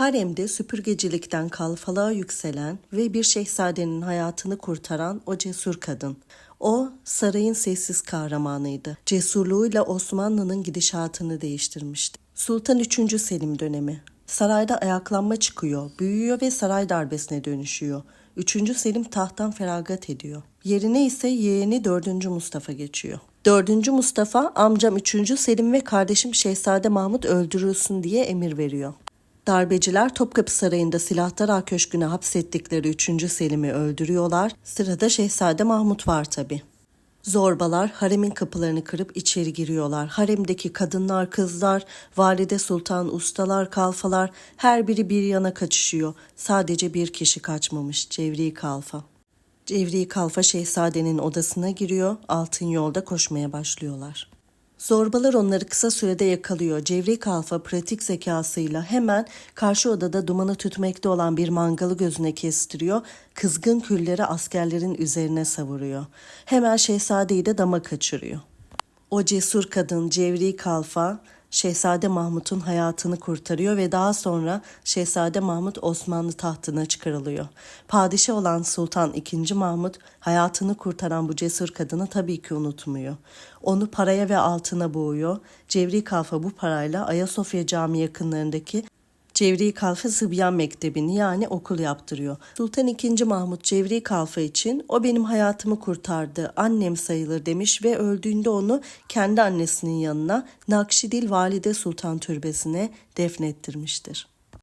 Haremde süpürgecilikten kalfalığa yükselen ve bir şehzadenin hayatını kurtaran o cesur kadın. O sarayın sessiz kahramanıydı. Cesurluğuyla Osmanlı'nın gidişatını değiştirmişti. Sultan 3. Selim dönemi. Sarayda ayaklanma çıkıyor, büyüyor ve saray darbesine dönüşüyor. 3. Selim tahttan feragat ediyor. Yerine ise yeğeni 4. Mustafa geçiyor. 4. Mustafa amcam 3. Selim ve kardeşim Şehzade Mahmut öldürülsün diye emir veriyor. Darbeciler Topkapı Sarayı'nda Silahtar Köşkü'ne hapsettikleri 3. Selim'i öldürüyorlar. Sırada Şehzade Mahmut var tabi. Zorbalar haremin kapılarını kırıp içeri giriyorlar. Haremdeki kadınlar, kızlar, valide sultan, ustalar, kalfalar her biri bir yana kaçışıyor. Sadece bir kişi kaçmamış, Cevri Kalfa. Cevri Kalfa şehzadenin odasına giriyor, altın yolda koşmaya başlıyorlar. Zorbalar onları kısa sürede yakalıyor. Cevri Kalfa pratik zekasıyla hemen karşı odada dumanı tütmekte olan bir mangalı gözüne kestiriyor. Kızgın külleri askerlerin üzerine savuruyor. Hemen şehzadeyi de dama kaçırıyor. O cesur kadın Cevri Kalfa Şehzade Mahmut'un hayatını kurtarıyor ve daha sonra Şehzade Mahmut Osmanlı tahtına çıkarılıyor. Padişah olan Sultan II. Mahmut hayatını kurtaran bu cesur kadını tabii ki unutmuyor. Onu paraya ve altına boğuyor. Cevri Kalfa bu parayla Ayasofya Camii yakınlarındaki Cevri Kalfa Sıbyan Mektebi'ni yani okul yaptırıyor. Sultan II. Mahmut Cevri Kalfa için o benim hayatımı kurtardı, annem sayılır demiş ve öldüğünde onu kendi annesinin yanına Nakşidil Valide Sultan Türbesi'ne defnettirmiştir.